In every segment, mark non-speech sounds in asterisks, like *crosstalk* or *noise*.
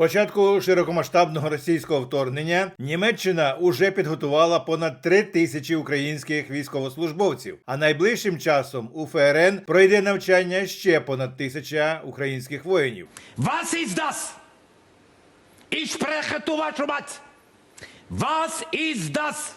початку широкомасштабного російського вторгнення Німеччина уже підготувала понад три тисячі українських військовослужбовців. А найближчим часом у ФРН пройде навчання ще понад тисяча українських воїнів. Ich spreche вашу мать. Ist das?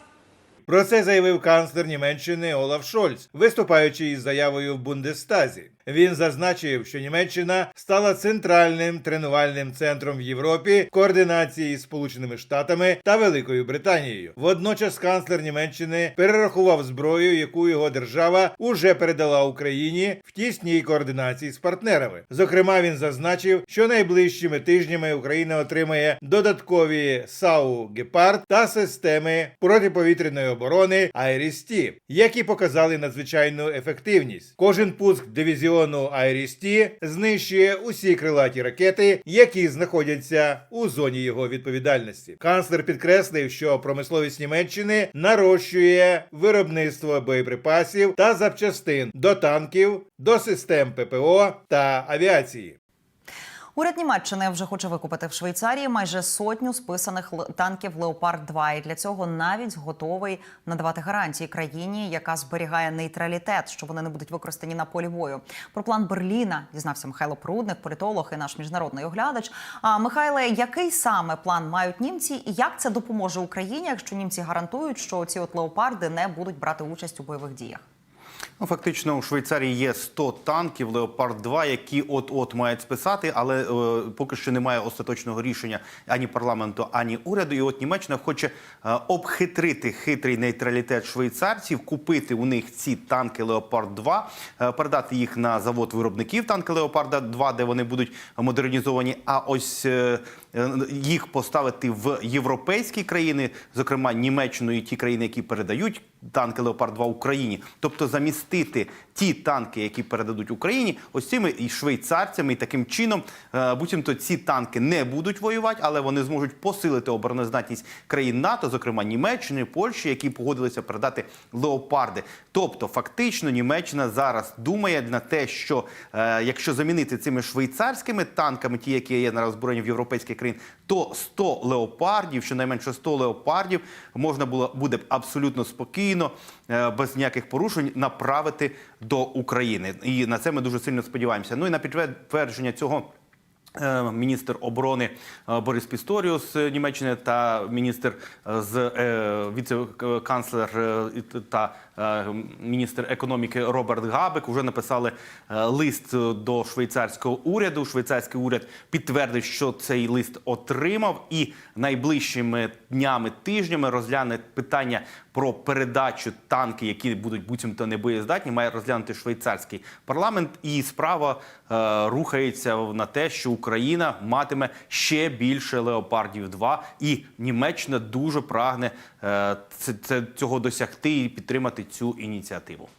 Про це заявив канцлер Німеччини Олаф Шольц, виступаючи із заявою в Бундестазі. Він зазначив, що Німеччина стала центральним тренувальним центром в Європі координації з Сполученими Штатами та Великою Британією. Водночас канцлер Німеччини перерахував зброю, яку його держава уже передала Україні в тісній координації з партнерами. Зокрема, він зазначив, що найближчими тижнями Україна отримає додаткові САУ Гепард та системи протиповітряної оборони Айрісті, які показали надзвичайну ефективність. Кожен пуск дивізіону Айрісті знищує усі крилаті ракети, які знаходяться у зоні його відповідальності. Канцлер підкреслив, що промисловість Німеччини нарощує виробництво боєприпасів та запчастин до танків, до систем ППО та авіації. Уряд Німеччини вже хоче викупити в Швейцарії майже сотню списаних танків Леопард 2 і для цього навіть готовий надавати гарантії країні, яка зберігає нейтралітет, що вони не будуть використані на полі бою. Про план Берліна дізнався Михайло Прудник, політолог і наш міжнародний оглядач. А Михайле, який саме план мають німці, і як це допоможе Україні, якщо німці гарантують, що ці от леопарди не будуть брати участь у бойових діях? Ну, фактично, у Швейцарії є 100 танків Леопард 2 які от-от мають списати, але е, поки що немає остаточного рішення ані парламенту, ані уряду. І от Німеччина хоче е, обхитрити хитрий нейтралітет швейцарців, купити у них ці танки Леопард 2 е, передати їх на завод виробників танки Леопарда 2 де вони будуть модернізовані. А ось е, їх поставити в європейські країни, зокрема Німеччину і ті країни, які передають танки Леопард 2 Україні, тобто замістити ті танки, які передадуть Україні, ось цими і швейцарцями, і таким чином, е, буцімто ці танки не будуть воювати, але вони зможуть посилити обороноздатність країн НАТО, зокрема Німеччини, Польщі, які погодилися передати леопарди. Тобто, фактично, Німеччина зараз думає на те, що е, якщо замінити цими швейцарськими танками, ті, які є на озброєнні в європейських країн, то 100 леопардів, щонайменше 100 леопардів, можна було буде абсолютно спокійно, е, без ніяких порушень, направити до України. І на це ми дуже сильно сподіваємося. Ну і на підтвердження цього. Е, Міністр оборони е, Борис Пісторіус Німеччини та міністр е, з е, віце-канцлер е, та е, міністр економіки Роберт Габек вже написали е, лист е, до швейцарського уряду. Швейцарський уряд підтвердив, що цей лист отримав, і найближчими днями тижнями розгляне питання про передачу танки, які будуть буцімто небоєздатні, має розглянути швейцарський парламент. І справа е, рухається на те, що Україна матиме ще більше леопардів 2 і Німеччина дуже прагне е, цього досягти і підтримати цю ініціативу.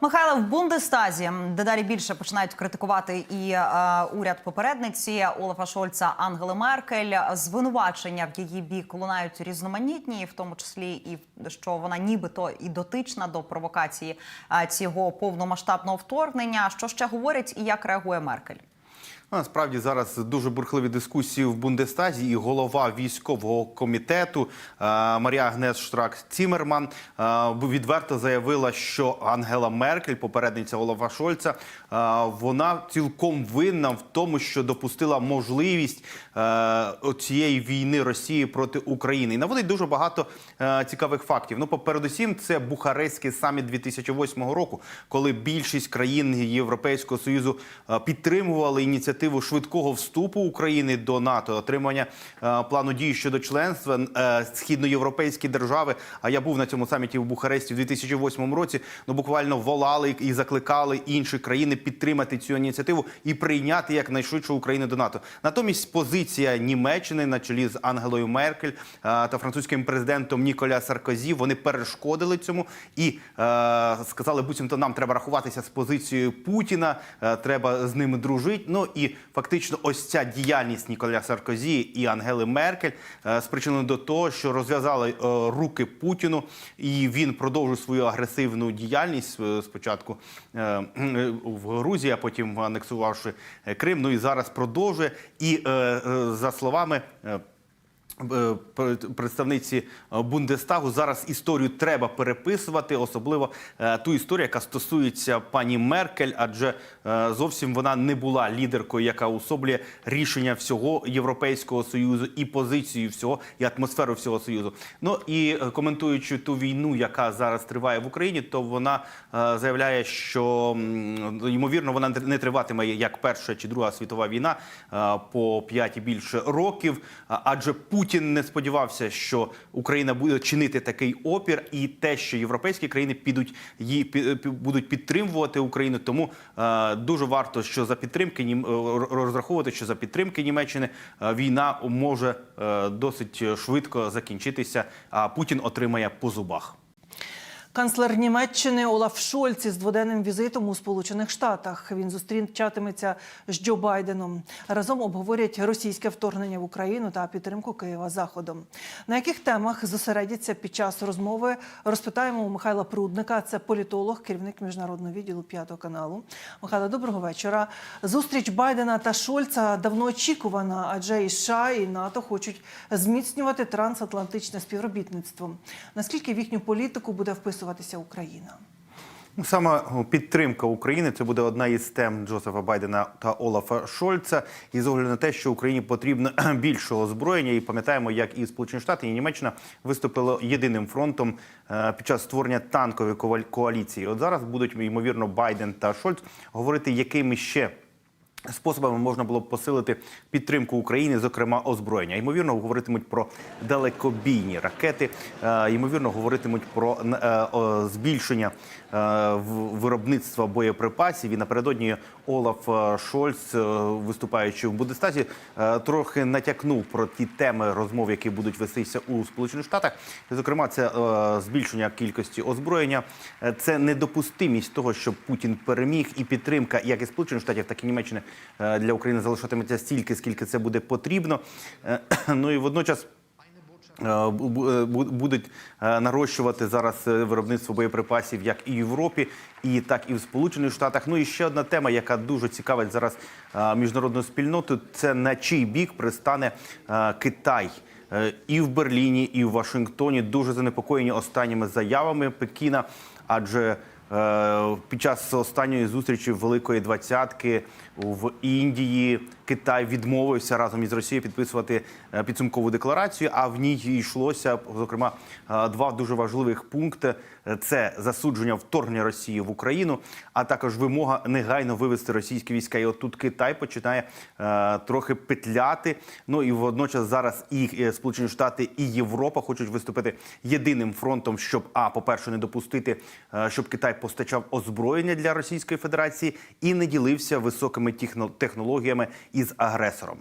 Михайло, в Бундестазі дедалі більше починають критикувати і е, уряд попередниці Олафа Шольца Ангели Меркель. Звинувачення в її бік лунають різноманітні, в тому числі і що вона нібито і дотична до провокації е, цього повномасштабного вторгнення. Що ще говорять і як реагує Меркель? Ну, Насправді зараз дуже бурхливі дискусії в Бундестазі, і голова військового комітету е, Марія Агнес Штрак Цімерман е, відверто заявила, що Ангела Меркель, попередниця Олафа Шольца, е, вона цілком винна в тому, що допустила можливість цієї війни Росії проти України. І наводить дуже багато цікавих фактів. Ну, попередусім, це Бухарестський саміт 2008 року, коли більшість країн Європейського союзу підтримували ініціативу швидкого вступу України до НАТО, отримання е, плану дій щодо членства е, східноєвропейські держави. А я був на цьому саміті в Бухаресті в 2008 році. Ну буквально волали і закликали інші країни підтримати цю ініціативу і прийняти якнайшвидше Україну до НАТО. Натомість позиція Німеччини на чолі з Ангелою Меркель е, та французьким президентом Ніколя Саркозі вони перешкодили цьому і е, сказали, буцімто нам треба рахуватися з позицією Путіна, е, треба з ними дружити. Ну і Фактично, ось ця діяльність Ніколя Саркозі і Ангели Меркель е, спричинена до того, що розв'язали е, руки Путіну, і він продовжує свою агресивну діяльність е, спочатку в Грузії, а потім анексувавши Крим. Ну і зараз продовжує. І за словами. Е, представниці е, Бундестагу зараз історію треба переписувати, особливо е, ту історію, яка стосується пані Меркель, адже зовсім вона не була лідеркою, яка особлює рішення всього Європейського союзу і позицію всього і атмосферу всього союзу. Ну і коментуючи ту війну, яка зараз триває в Україні, то вона заявляє, що ймовірно вона не триватиме як Перша чи Друга світова війна по 5 і більше років, адже Путін не сподівався, що Україна буде чинити такий опір, і те, що європейські країни підуть її пі- будуть підтримувати Україну. Тому е, дуже варто, що за підтримки Нім- е, розраховувати, що за підтримки Німеччини е, війна може е, досить швидко закінчитися, а Путін отримає по зубах. Канцлер Німеччини Олаф Шольц із дводенним візитом у Сполучених Штатах. Він зустрічатиметься з Джо Байденом. Разом обговорять російське вторгнення в Україну та підтримку Києва заходом. На яких темах зосередяться під час розмови? Розпитаємо у Михайла Прудника. Це політолог, керівник міжнародного відділу п'ятого каналу. Михайло, доброго вечора. Зустріч Байдена та Шольца давно очікувана, адже і США, і НАТО хочуть зміцнювати трансатлантичне співробітництво. Наскільки в їхню політику буде вписуватися Україна? Ну, Саме підтримка України це буде одна із тем Джозефа Байдена та Олафа Шольца. І з огляду на те, що Україні потрібно більше озброєння, і пам'ятаємо, як і Сполучені Штати і Німеччина виступили єдиним фронтом е, під час створення танкової коаліції. От зараз будуть ймовірно Байден та Шольц говорити, якими ще. Способами можна було б посилити підтримку України, зокрема озброєння. Ймовірно, говоритимуть про далекобійні ракети. е, Ймовірно, говоритимуть про е, збільшення виробництва боєприпасів. І напередодні Олаф е, Шольц, е, виступаючи в Бундестазі, е, трохи натякнув про ті теми розмов, які будуть вестися у Сполучених Штатах. Зокрема, це е, збільшення кількості озброєння, Е, це недопустимість того, щоб Путін переміг, і підтримка як і Сполучених Штатів, так і Німеччини е, для України залишатиметься стільки, скільки це буде потрібно. Е, *clears throat* Ну і водночас. Е, е, бу- будуть е, нарощувати зараз виробництво боєприпасів як і в Європі, і так і в Сполучених Штатах. Ну і ще одна тема, яка дуже цікавить зараз міжнародну спільноту, це на чий бік пристане Китай. І в Берліні, і в Вашингтоні дуже занепокоєні останніми заявами Пекіна, адже Під час останньої зустрічі Великої двадцятки в Індії Китай відмовився разом із Росією підписувати е, підсумкову декларацію. А в ній йшлося зокрема е, два дуже важливих пункти: це засудження вторгнення Росії в Україну, а також вимога негайно вивести російські війська. І от тут Китай починає е, трохи петляти. Ну і водночас зараз і е, Сполучені Штати, і Європа хочуть виступити єдиним фронтом, щоб а по перше, не допустити, е, щоб Китай постачав озброєння для Російської Федерації і не ділився високими техно- технологіями із агресором.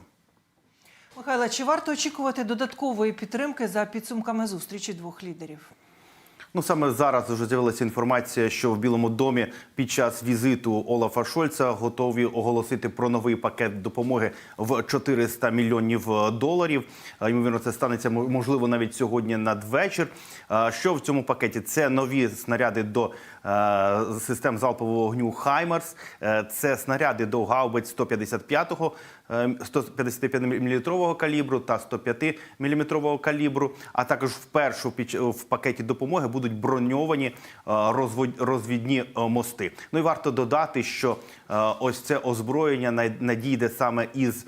Михайло, чи варто очікувати додаткової підтримки за підсумками зустрічі двох лідерів? Ну саме зараз вже з'явилася інформація, що в Білому домі під час візиту Олафа Шольца готові оголосити про новий пакет допомоги в 400 мільйонів е, доларів. А, Ймовірно, це станеться мо- можливо навіть сьогодні надвечір. А, Що в цьому пакеті? Це нові снаряди до е, систем залпового вогню Хаймерс. Е, Це снаряди до гаубиць 155-го 155 мм калібру та 105 мм калібру. А також вперше в пакеті допомоги будуть броньовані е, розвідні е, мости. Ну і варто додати, що е, ось це озброєння надійде саме із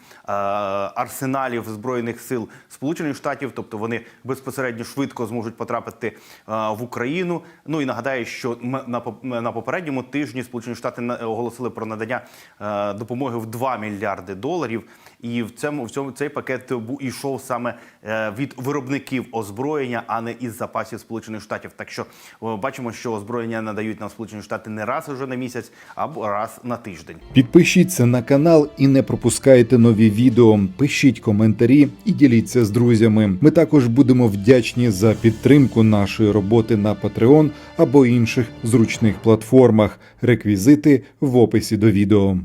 арсеналів збройних сил Сполучених Штатів, тобто вони безпосередньо швидко зможуть потрапити в Україну. Ну і нагадаю, що на попередньому тижні Сполучені Штати оголосили про надання допомоги в 2 мільярди доларів. І в цьому в цьому цей пакет бу ішов саме е, від виробників озброєння, а не із запасів Сполучених Штатів. Так що бачимо, що озброєння надають нам Сполучені Штати не раз уже на місяць, або раз на тиждень. Підпишіться на канал і не пропускайте нові відео. Пишіть коментарі і діліться з друзями. Ми також будемо вдячні за підтримку нашої роботи на Patreon або інших зручних платформах. Реквізити в описі до відео.